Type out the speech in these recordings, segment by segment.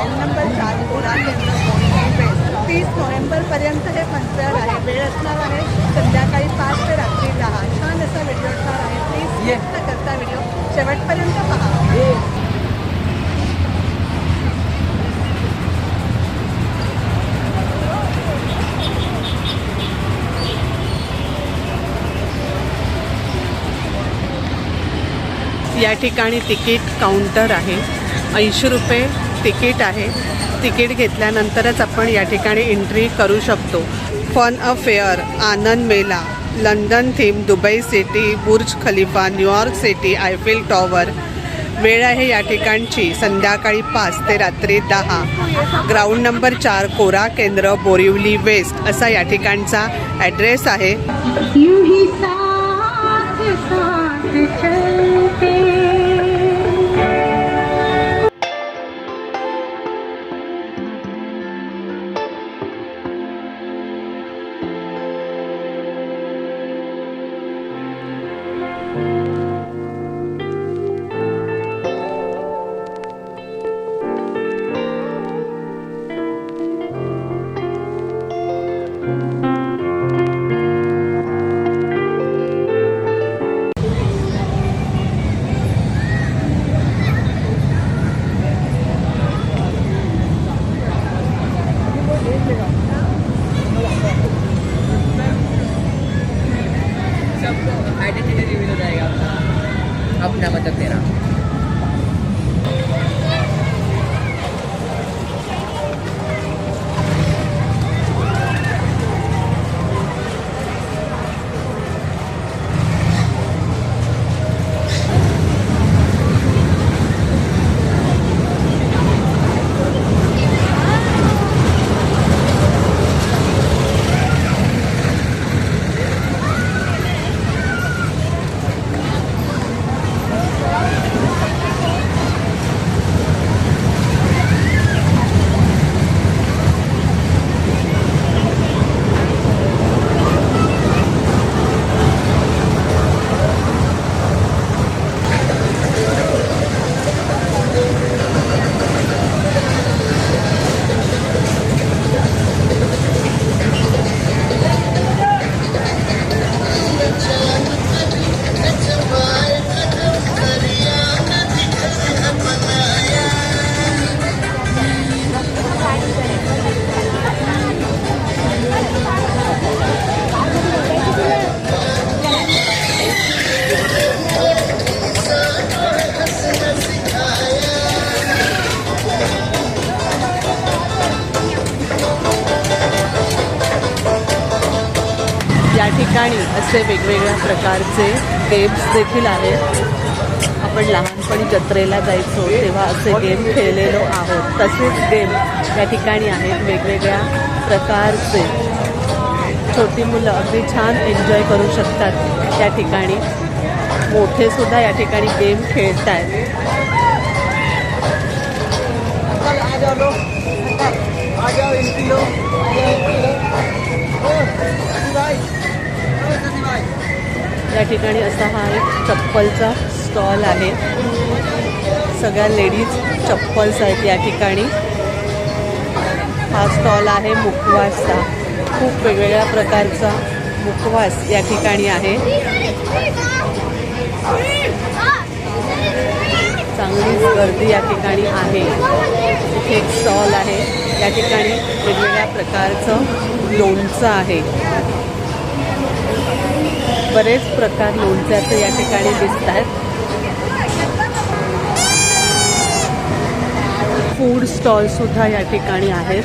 File number चार उडान तीस नोव्हेंबरपर्यंत हे फंक्शन आहे. वेळ असणार आहे संध्याकाळी पाच ते रात्री दहा. छान असा व्हिडिओ असणार आहे. प्लीज येत करता व्हिडिओ शेवटपर्यंत पहा. या. ठिकाणी तिकीट काउंटर आहे. ऐंशी रुपये तिकीट आहे. तिकीट घेतल्यानंतरच आपण या ठिकाणी एंट्री करू शकतो. Fun a fair Anand Mela London theme Dubai city Burj Khalifa New York city Eiffel tower वेळ आहे या ठिकाणची. संध्याकाळी पाच ते रात्री दहा. ग्राउंड नंबर चार कोरा केंद्र बोरिवली वेस्ट असा या ठिकाणचा ॲड्रेस आहे. ठिकाणी असे वेगवेगळ्या प्रकारचे गेम्स देखील आहेत. आपण लहानपणी जत्रेला जायचो तेव्हा असे गेम खेळलेलो आहोत. तसेच गेम या ठिकाणी आहेत वेगवेगळ्या प्रकारचे. छोटी मुलं अगदी छान एन्जॉय करू शकतात त्या ठिकाणी. मोठे सुद्धा या ठिकाणी गेम खेळत आहेत ठिकाणी असा हा एक चप्पलचा स्टॉल आहे. सगळ्या लेडीज चप्पल्स आहेत या ठिकाणी. हा स्टॉल आहे मुखवासचा खूप वेगवेगळ्या प्रकारचा मुखवास या ठिकाणी आहे. चांगलीच गर्दी या ठिकाणी आहे. इथे एक स्टॉल आहे. या ठिकाणी वेगवेगळ्या प्रकारचं लोणचं आहे. बरेच प्रकार लोणच्याचे या ठिकाणी दिसत आहेत फूड स्टॉल सुद्धा या ठिकाणी आहेत.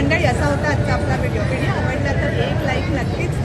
म्हणजे मंडळी असा होता आजचा आपला व्हिडिओ व्हिडिओ आवडला तर एक लाईक नक्कीच